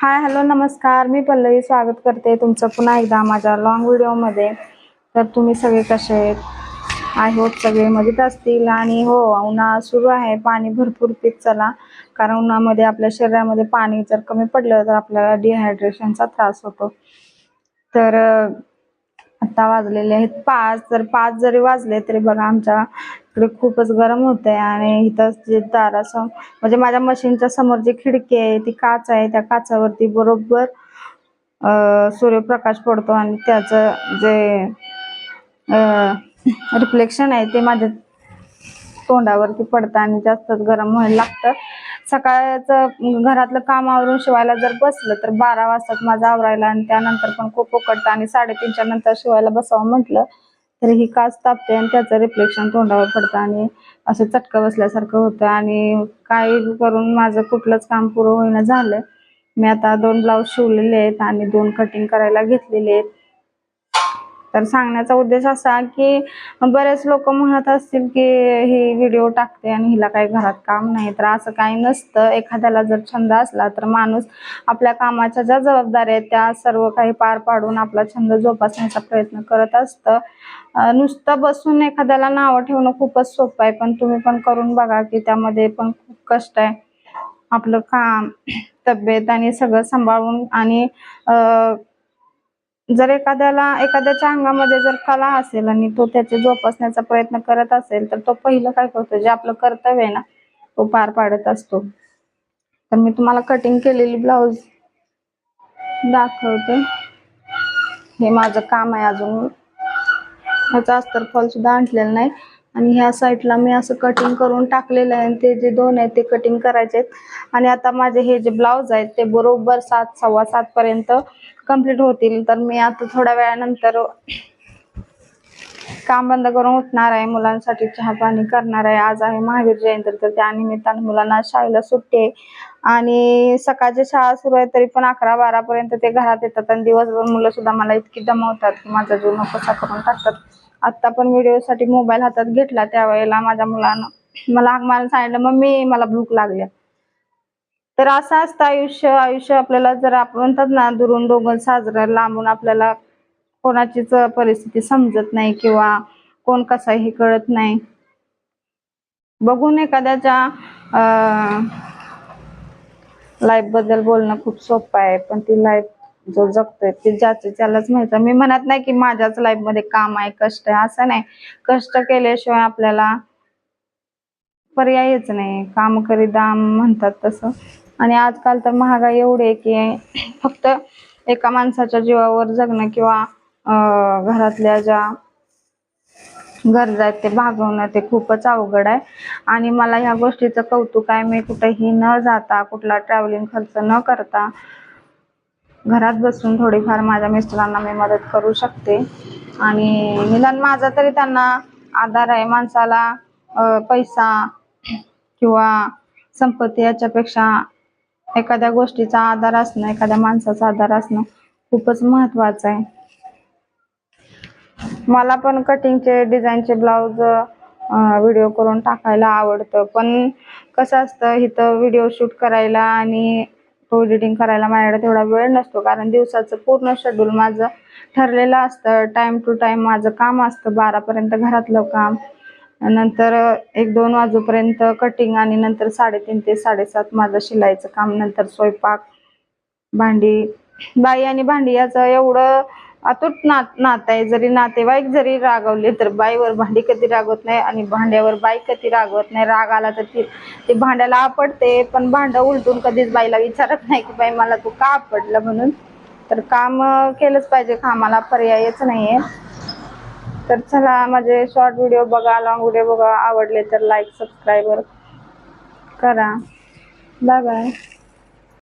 Hi hello नमस्कार. मी पल्लवी स्वागत करते तुमचं पुन्हा एकदा माझ्या लॉंग व्हिडिओमध्ये तर तुम्ही सगळे कसे आहेत? आय होप सगळे मजेत असतील. आणि हो उन्हाळा सुरू आहे. पाणी भरपूर पीत चला. कारण उन्हामध्ये आपल्या शरीरामध्ये पाणी जर कमी पडलं तर आपल्याला डिहायड्रेशनचा त्रास होतो. तर आता वाजलेले आहेत पाच. तर पाच जरी वाजले तरी बघा आमच्या इकडे खूपच गरम होत आहे आणि इथं जे दारासमोर म्हणजे माझ्या मशीनच्या समोर जी खिडकी आहे ती काच आहे. त्या काचावरती बरोबर सूर्यप्रकाश पडतो आणि त्याचं जे रिफ्लेक्शन आहे ते माझ्या तोंडावरती पडतं आणि जास्तच गरम व्हायला लागतं. सकाळचं घरातलं काम आवरून शिवायला जर बसलं तर बारा वाजतात माझा आवरायला आणि त्यानंतर पण खूप उकडतं आणि साडेतीनच्या नंतर शिवायला बसावं म्हटलं तर ही काच तापते आणि त्याचं रिफ्लेक्शन तोंडावर पडतं आणि असं चटकं बसल्यासारखं होतं. आणि काही करून माझं कुठलंच काम पुरं होईना झालं. मी आता दोन ब्लाऊज शिवलेले आहेत आणि दोन कटिंग करायला घेतलेले आहेत. तर सांगण्याचा उद्देश असा की बरेच लोक म्हणत असतील की ही व्हिडिओ टाकते आणि हिला काही घरात काम नाही. तर असं काही नसतं. एखाद्याला जर छंद असला तर माणूस आपल्या कामाच्या ज्या जबाबदाऱ्या आहेत त्या सर्व काही पार पाडून आपला छंद जोपासण्याचा प्रयत्न करत असतं. नुसतं बसून एखाद्याला नावं ठेवणं खूपच सोपं आहे. पण तुम्ही पण करून बघा की त्यामध्ये पण खूप कष्ट आहे. आपलं काम तब्येत आणि सगळं सांभाळून आणि अं, जर एखाद्याला एखाद्याच्या अंगामध्ये जर कला असेल आणि तो त्याचे जोपासण्याचा प्रयत्न करत असेल तर तो पहिलं काय करतो? जे आपलं कर्तव्य आहे ना तो पार पाडत असतो. तर मी तुम्हाला कटिंग केलेली ब्लाऊज दाखवते. हे माझं काम आहे अजून. ह्याचा अस्तर फॉल सुद्धा आणलेलं नाही. आणि ह्या साईडला मी असं कटिंग करून टाकलेलं आहे आणि ते जे दोन आहेत ते कटिंग करायचे आहेत. आणि आता माझे हे जे ब्लाऊज आहेत ते बरोबर सात सव्वा सात पर्यंत कंप्लीट होतील. तर मी आता थोड्या वेळानंतर काम बंद करून उठणार आहे. मुलांसाठी चहा पाणी करणार आहे. आज आहे महावीर जयंती तर त्या निमित्तानं मुलांना शाळेला सुट्टी आहे. आणि सकाळची शाळा सुरू आहे तरी पण अकरा बारा पर्यंत ते घरात येतात आणि दिवसभर मुलं सुद्धा मला इतकी दमवतात की माझा जीव नकोसा करून टाकतात. आत्ता पण व्हिडिओसाठी मोबाईल हातात घेतला त्यावेळेला माझ्या मुलानं. मला मला सांगितलं मम्मी मला भूक लागली. तर असं असतं आयुष्य. आयुष्य आपल्याला जर आपण म्हणतात ना दुरून दोघं साजरं लांबून आपल्याला कोणाचीच परिस्थिती समजत नाही किंवा कोण कसा हे कळत नाही. बघून एखाद्याच्या लाईफबद्दल बोलणं खूप सोपं आहे पण ती लाईफ जो जगतोय ते ज्याचे त्यालाच माहीत मी म्हणत नाही की माझ्याच लाईफमध्ये काम आहे कष्ट आहे असं नाही. कष्ट केल्याशिवाय आपल्याला पर्यायच नाही. काम करी दाम म्हणतात तसं. आणि आजकाल तर महागाई एवढी आहे की फक्त एका माणसाच्या जीवावर जगणं किंवा घरातल्या ज्या गरजा आहेत ते भागवणं ते खूपच अवघड आहे. आणि मला ह्या गोष्टीचं कौतुक आहे. मी कुठेही न जाता कुठला ट्रॅव्हलिंग खर्च न करता घरात बसून थोडीफार माझ्या मिस्टरांना मी मदत करू शकते. आणि निदान माझा तरी त्यांना आधार आहे. माणसाला पैसा किंवा संपत्ती याच्यापेक्षा एखाद्या गोष्टीचा आधार असणं एखाद्या माणसाचा आधार असणं खूपच महत्वाचं आहे. मला पण कटिंगचे डिझाईनचे ब्लाऊज व्हिडिओ करून टाकायला आवडतं. पण कसं असतं इथं व्हिडिओ शूट करायला आणि शकतो एडिटिंग करायला माझ्याकडे तेवढा वेळ नसतो. कारण दिवसाचं पूर्ण शेड्यूल माझं ठरलेलं असतं. टाइम टू टाइम माझं काम असतं. बारापर्यंत घरातलं काम. नंतर एक दोन वाजूपर्यंत कटिंग आणि नंतर साडेतीन ते साडेसात माझं शिलाईचं काम. नंतर स्वयंपाक भांडी. बाई आणि भांडी याचं एवढं अतूट नात नातं आहे जरी नातेवाईक जरी रागवले तर बाईवर भांडी कधी रागवत नाही आणि भांड्यावर बाई कधी रागवत नाही. राग आला तर ती ते भांड्याला आपडते पण भांडं उलटून कधीच बाईला विचारत नाही की बाई मला तू का आपडलं म्हणून? तर काम केलंच पाहिजे कामाला पर्यायच नाही आहे तर चला माझे शॉर्ट व्हिडिओ बघा लॉंग व्हिडिओ बघा. आवडले तर लाईक सबस्क्राईबर करा. Bye bye